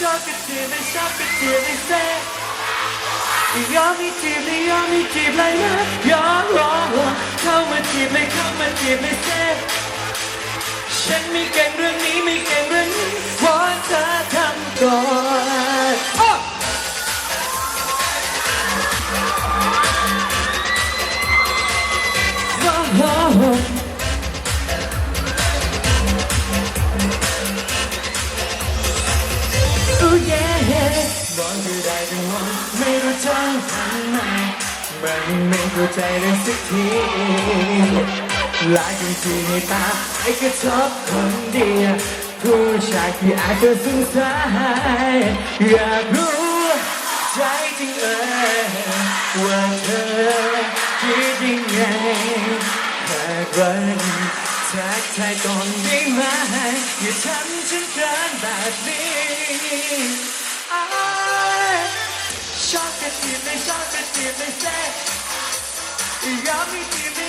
ชอบก็จีบไม่ชอบก็จีบไม่เซ่ยอมไม่จีบเลยยอมไม่จีบเลยนะยอมรอเข้ามาจีบเลยเข้ามาจีบเลยเซ่ฉันไม่เก่งเรื่องนี้ไม่เก่งเรื่องนี้เพราะเธอทำก่อน เธอได้แต่มองไม่รู้จะทำไมมันไม่เข้าใจเลยสักทีหลายคนทีในตาไอ้กระทบคนเดียวผู้ชายที่อาจจะสงสัยอยากรู้ใจจริงเอ่ยว่าเธอคิดยังไงหากวันทักทายก่อนได้ไหมอย่าทำฉันเกินแบบนี้ อ้ายชอบกันจีบไม่ชอบกันจีบไม่แซ่ยอมไม่จีบไม่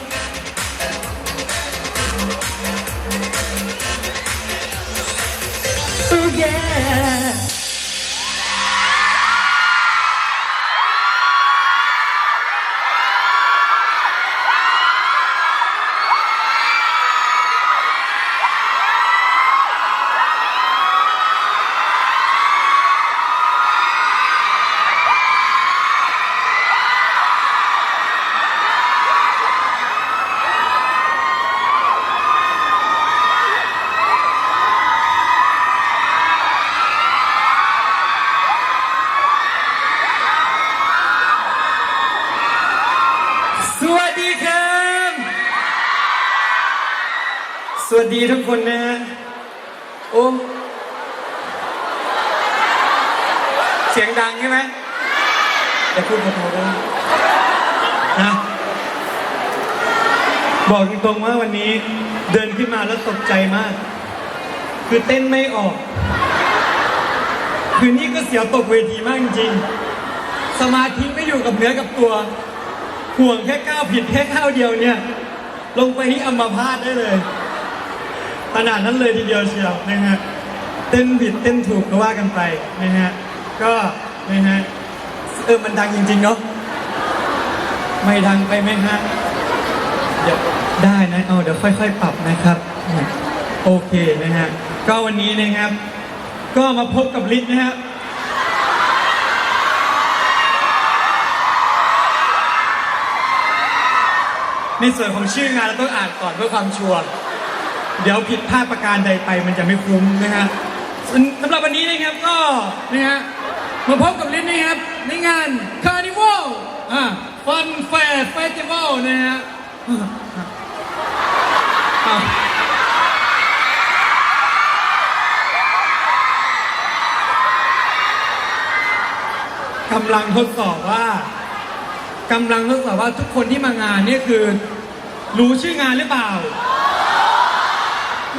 วัสดีทุกคนนะฮะโอ้เสียงดังใช่ไหมอย่าพูดพอๆด้วยนะบอกตรงๆว่าวันนี้เดินขึ้นมาแล้วตกใจมาก คือเต้นไม่ออก คือนี่ก็เสียวตกเวทีมากจริงๆสมาธิไม่อยู่กับเนื้อกับตัวห่วงแค่ก้าวผิดแค่ก้าวเดียวเนี่ย ลงไปที่อัมพาตได้เลย ขนาดนั้นเลยทีเดียวเชียวนะฮะเต้นผิดเต้นถูกก็ว่ากันไปนะฮะก็นะฮะเออมันดังจริง ๆ เนาะไม่ดังไปไหมฮะเดี๋ยวได้นะเอาเดี๋ยวค่อย ๆ ปรับนะครับ โอเคนะฮะก็วันนี้นะครับ ก็มาพบกับลิศนะฮะในส่วนของชื่องานเราต้องอ่านก่อนเพื่อความชัวร์ เดี๋ยวผิดพลาดประการใดไปมันจะไม่คุ้มนะฮะสำหรับวันนี้นะครับก็นะฮะมาพบกับลิ้นนะครับในงาน Carnival อ่า Fun Fair Festival นะฮะกำลังทดสอบว่ากำลังทดสอบว่าทุกคนที่มางานนี่คือ รู้ชื่องานหรือเปล่า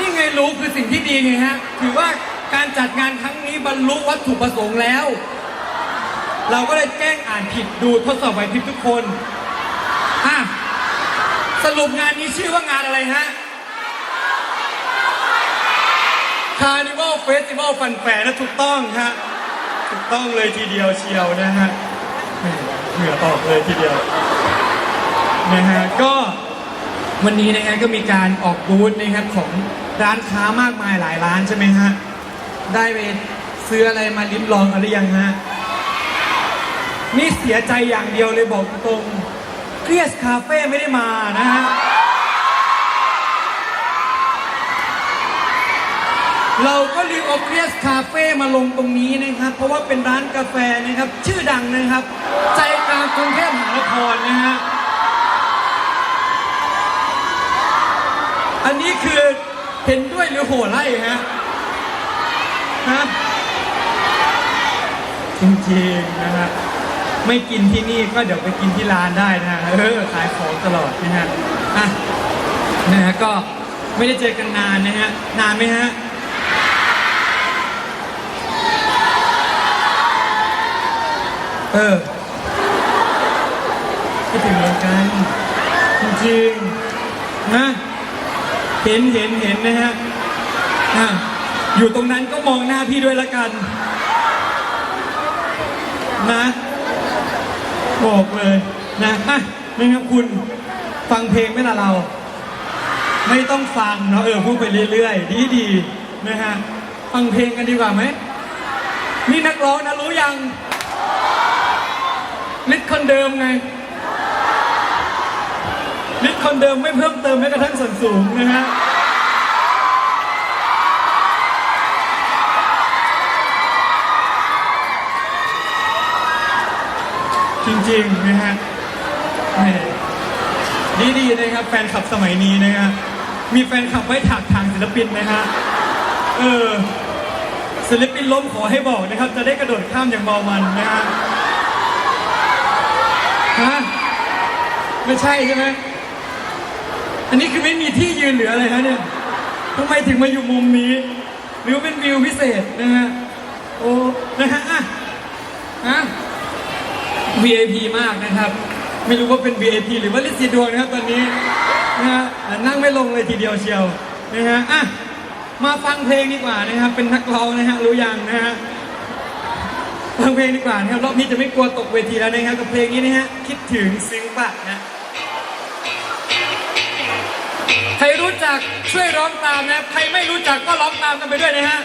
นี่ไงรู้คือสิ่งที่ดีไงฮะ ถือว่าการจัดงานครั้งนี้บรรลุวัตถุประสงค์แล้ว เราก็เลยแกล้งอ่านผิดดูทดสอบไหวพริบทุกคนอะสรุปงานนี้ชื่อว่างานอะไรฮะ Carnival Festival Fun Fair นะถูกต้องฮะ ถูกต้องเลยทีเดียวเชียวนะฮะเหงื่อออกเลยทีเดียวนะฮะก็วันนี้นะฮะก็มีการออกบูธนะครับของ ร้านค้ามากมายหลายร้านใช่ไหมฮะ ได้ไปซื้ออะไรมาลิ้มลองกันหรือยังฮะ นี่เสียใจอย่างเดียวเลยบอกตรงเครียสคาเฟ่ไม่ได้มานะฮะ เราก็ลืมเอาเครียสคาเฟ่มาลงตรงนี้นะครับ เพราะว่าเป็นร้านกาแฟนะครับ ชื่อดังนะครับ ใจกลางกรุงเทพมหานครนะฮะ อันนี้คือ เห็นด้วยหรือโห่ไล่ฮะฮะจริงๆนะฮะไม่กินที่นี่ก็เดี๋ยวไปกินที่ร้านได้นะฮะเออขายของตลอดนะฮะอะนะฮะก็ไม่ได้เจอกันนานนะฮะนานไหมฮะเออคิดถึงเหมือนกันจริงๆนะ เห็นเห็นเห็นนะฮะอะอยู่ตรงนั้นก็มองหน้าพี่ด้วยละกันนะบอกเลยนะอะนะครับคุณฟังเพลงไหมล่ะเรา ไม่ต้องฟังเนาะเออพูดไปเรื่อยๆ ดีๆนะฮะฟังเพลงกันดีกว่าไหมนี่นักร้องนะรู้ยังลิทคนเดิมไง คนเดิมไม่เพิ่มเติมแม้กระทั่งส่วนสูงนะฮะจริงๆนะฮะดีๆนะครับ แฟนคลับสมัยนี้นะฮะมีแฟนคลับไว้ถากทางศิลปินนะฮะเออศิลปินล้มขอให้บอกนะครับ จะได้กระโดดข้ามอย่างเบามันนะฮะฮะไม่ใช่ใช่ไหม อันนี้คือไม่มีที่ยืนเหรืออะไรฮะเนี่ยทำไมถึงมาอยู่มุมนี้หรือว่าเป็นวิวพิเศษนะฮะโอ้นะฮะอะฮะ VIP มากนะครับ ไม่รู้ว่าเป็น VIP หรือว่าลิสีดวงนะครับตอนนี้นะฮะอะนั่งไม่ลงเลยทีเดียวเชียวนะฮะอะมาฟังเพลงดีกว่านะครับ เป็นนักร้องนะฮะรู้ยังนะฮะฟังเพลงดีกว่านะครับรอบนี้จะไม่กลัวตกเวทีแล้วนะครับกับเพลงนี้นะฮะคิดถึงซึ้งปะนะ ช่วยร้องตามนะ ใครไม่รู้จักก็ร้องตามกันไปด้วยนะฮะ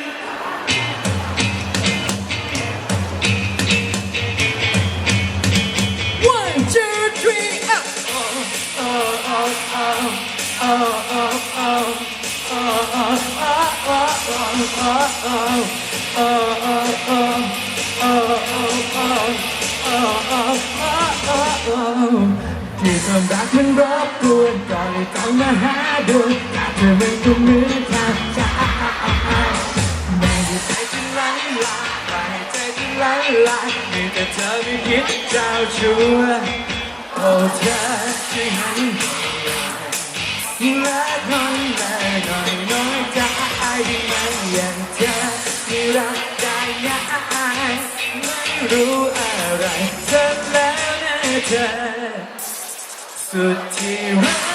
ที่ความรักมันรบกวนก่เลยต้องมาหาดู เธอมันก็มือทางใจไม่ได้ใจฉันไหลลายไม่ให้ใจฉันไหลลายมีแต่เธอไม่คิดเจ้าชู้โอ้เธอช่หันและคนและหน่อยน้อยใจได้ไหมอย่างเธอไม่รักได้ง่ายไม่รู้อะไรเสร็จแล้วนะเธอสุดที่รัก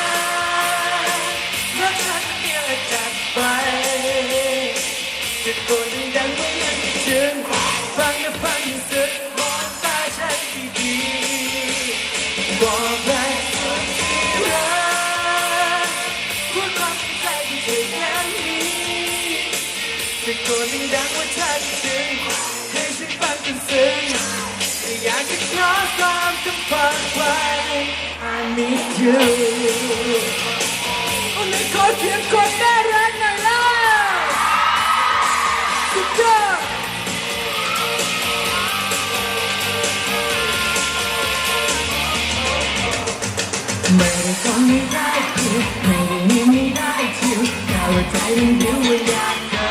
I miss you. Oh, my God, you're ไม่ได้คิดไม่ได้นิ่งไม่ได้ชิวแต่ว่าใจมันดิ้วว่าอยากเจอ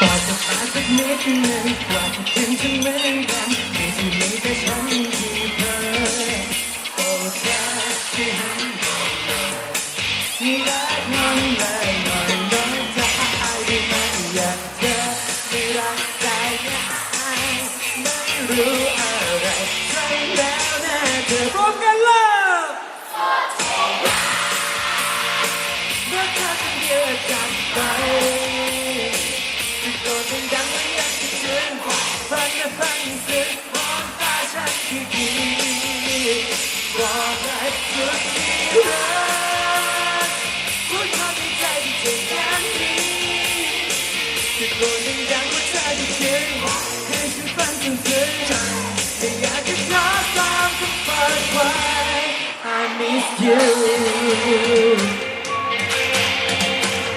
กว่าจะมาสักนิดหนึ่งกว่าจะถึงฉันเหมือนกันไม่ใช่มีแต่ฉันที่เธอโอ้เธอที่หันมีรักมันเลยนอยน้อยใจได้ไหมอยางเธอไม่รักใจง่ายไม่รู้อะไรใช่แล้วนะเธอ you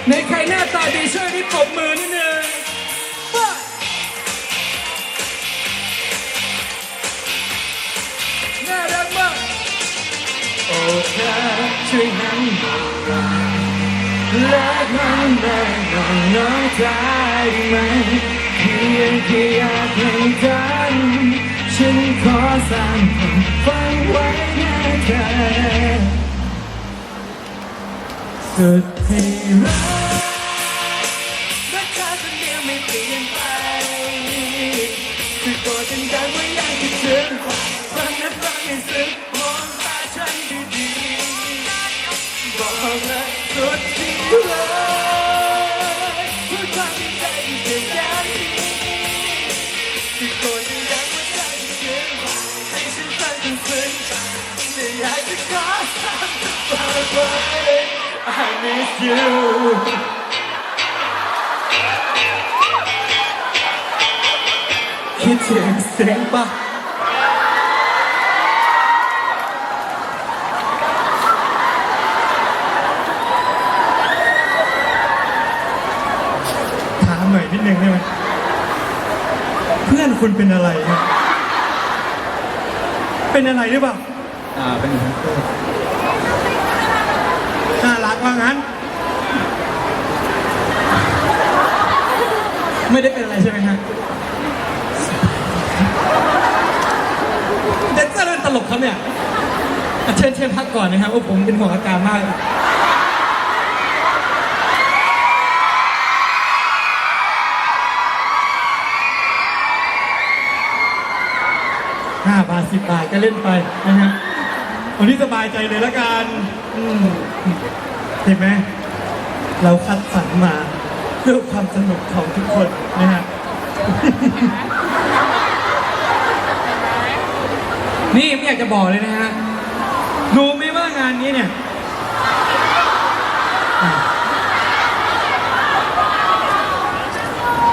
ในใครหน้าตาดีช่วยที่ปรบมือนิดนึงน่ารักมากโอ้เธอช่วยหันมาและมันได้น้องน้องใจไหมเพียงแค่อยากให้ทันฉันขอสั่งคนฟังไว้นะเธอสุดที่รัก รัก miss you คิดถึงเสียงปะถามหน่อยนิดนึงได้ไหมเพื่อนคุณเป็นอะไรเป็นอะไรหรือเปล่า อ่าเป็นอย่างนั้นน่ารัก ว่างั้น ไม่ได้เป็นอะไรใช่ไหมฮะเดนเซอร์เล่นตลกครับเนี่ยเชิญเชิญพักก่อนนะครับว่าผมเป็นห่วงอาการมากห้าบาทสิบบาทก็เล่นไปนะฮะวันนี้สบายใจเลยละกัน อืม เห็นไหมเราคัดสรรมาเพื่อความสนุกของทุกคนนะฮะนี่ไม่อยากจะบอกเลยนะฮะรู้ไหมว่างานนี้เนี่ย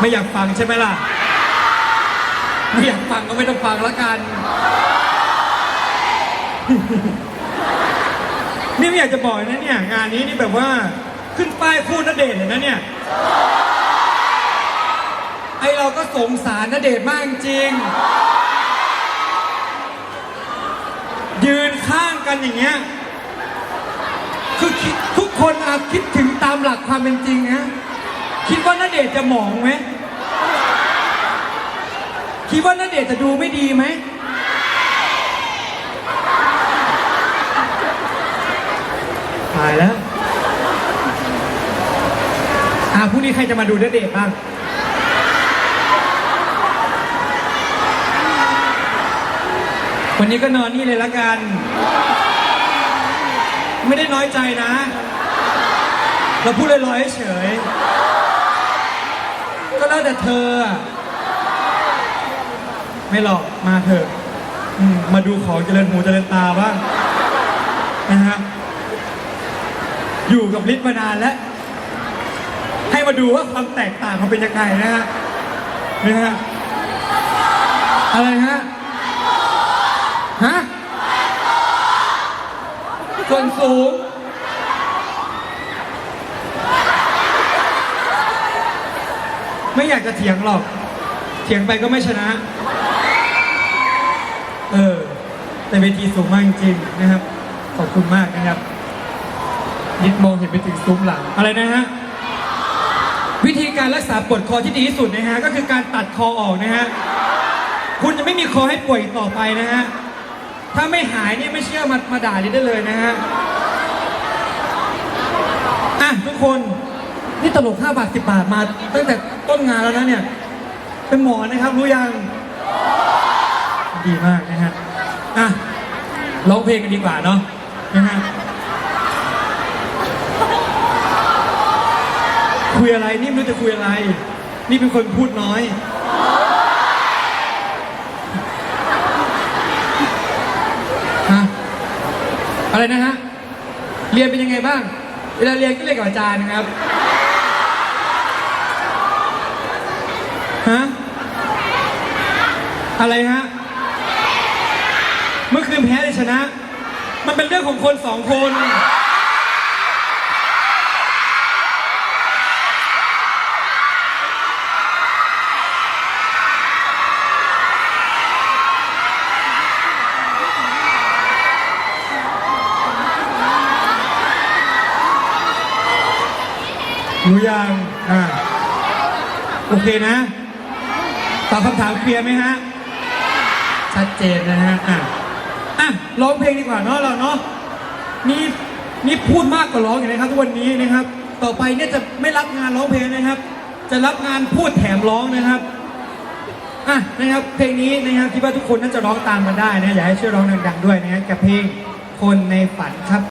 ไม่อยากฟังใช่ไหมล่ะ ไม่อยากฟังก็ไม่ต้องฟังแล้วกัน นี่ไม่อยากจะบอกนะเนี่ยงานนี้นี่แบบว่าขึ้นป้ายคู่นเดชน์เลยนะเนี่ยไอเราก็สงสารนเดชน์มากจริง ยืนข้างกันอย่างเงี้ยคือคิดทุกคนอาคิดถึงตามหลักความเป็นจริงนะคิดว่านเดชน์จะหมองไหมคิดว่านเดชน์จะดูไม่ดีไหมายแล้ว อ่าพรุ่งนี้ใครจะมาดูเดชน์บ้าง วันนี้ก็นอนนี่เลยละกัน ไม่ได้น้อยใจนะ เราพูดลอยๆเฉยๆก็แล้วแต่เธอ ไม่หรอกมาเถอะอืมมาดูของเจริญหูเจริญตาบ้างนะฮะ อยู่กับลิศมานานแล้ว ให้มาดูว่าความแตกต่างมันเป็นยังไงนะฮะนะฮะอะไรฮะฮะส่วนสูงไม่อยากจะเถียงหรอก เถียงไปก็ไม่ชนะ เออ แต่เวทีสูงมากจริงๆนะครับ ขอบคุณมากนะครับ นิดมองเห็นไปถึงซุ้มหลัง อะไรนะฮะ วิธีการรักษาปวดคอที่ดีที่สุดนะฮะ ก็คือการตัดคอออกนะฮะ คุณจะไม่มีคอให้ป่วยอีกต่อไปนะฮะ ถ้าไม่หายเนี่ยไม่เชื่อมามาด่าลิได้เลยนะฮะ อะทุกคน นี่ตลก5บาท10บาทมาตั้งแต่ต้นงานแล้วนะเนี่ย เป็นหมอนะครับรู้ยัง ดีมากนะฮะ อะร้องเพลงกันดีกว่าเนาะนะฮะ คุยอะไรนี่ไม่รู้จะคุยอะไร นี่เป็นคนพูดน้อยอะไรนะฮะ เรียนเป็นยังไงบ้าง เวลาเรียนก็เรียนกับอาจารย์นะครับ ฮะ อะไรฮะ เมื่อคืนแพ้หรือชนะ มันเป็นเรื่องของคนสองคน รู้ยังอ่าโอเคนะ ตอบคำถามเคลียร์ไหมฮะ ชัดเจนนะฮะ อะ อะ ร้องเพลงดีกว่าเนาะเราเนาะ นี่นี่พูดมากกว่าร้องอยู่นะครับทุกวันนี้นะครับ ต่อไปเนี่ยจะไม่รับงานร้องเพลงนะครับ จะรับงานพูดแถมร้องนะครับอะนะครับเพลงนี้นะครับคิดว่าทุกคนน่าจะร้องตามกันได้นะอยากให้ช่วยร้องดังๆด้วยนะฮะกับเพลงคนในฝันครับ